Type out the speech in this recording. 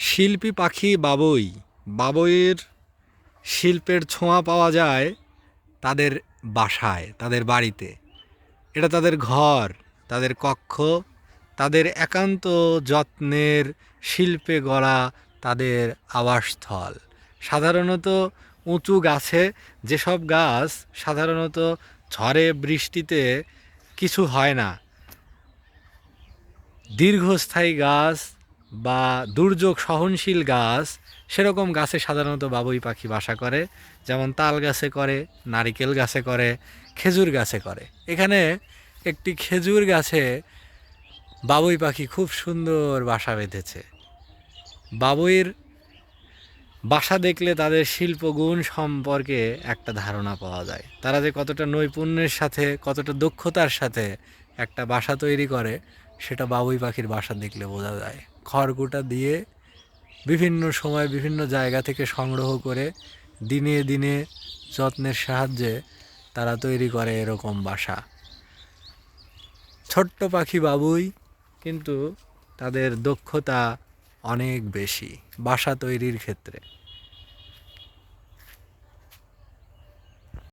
শিল্পী পাখি বাবুই, বাবুইয়ের শিল্পের ছোঁয়া পাওয়া যায় তাদের বাসায়, তাদের বাড়িতে। এটা তাদের ঘর, তাদের কক্ষ, তাদের একান্ত যত্নের শিল্পে গড়া তাদের আবাসস্থল। সাধারণত উঁচু গাছে যেসব গাছ সাধারণত ঝড়ে বৃষ্টিতে কিছু হয় না। দীর্ঘস্থায়ী গাছ বা দুর্যোগ সহনশীল গাছ, সেরকম গাছে সাধারণত বাবুই পাখি বাসা করে, যেমন তাল গাছে করে, নারিকেল গাছে করে, খেজুর গাছে করে। এখানে একটি খেজুর গাছে বাবুই পাখি খুব সুন্দর বাসা বেঁধেছে। বাবুইয়ের বাসা দেখলে তাদের শিল্পগুণ সম্পর্কে একটা ধারণা পাওয়া যায়। তারা যে কতটা নৈপুণ্যের সাথে, কতটা দক্ষতার সাথে একটা বাসা তৈরি করে সেটা বাবুই পাখির বাসা দেখলে বোঝা যায়। খড়কুটা দিয়ে বিভিন্ন সময় বিভিন্ন জায়গা থেকে সংগ্রহ করে দিনে দিনে যত্নের সাহায্যে তারা তৈরি করে এরকম বাসা। ছোট্ট পাখি বাবুই কিন্তু তাদের দক্ষতা অনেক বেশি বাসা তৈরির ক্ষেত্রে।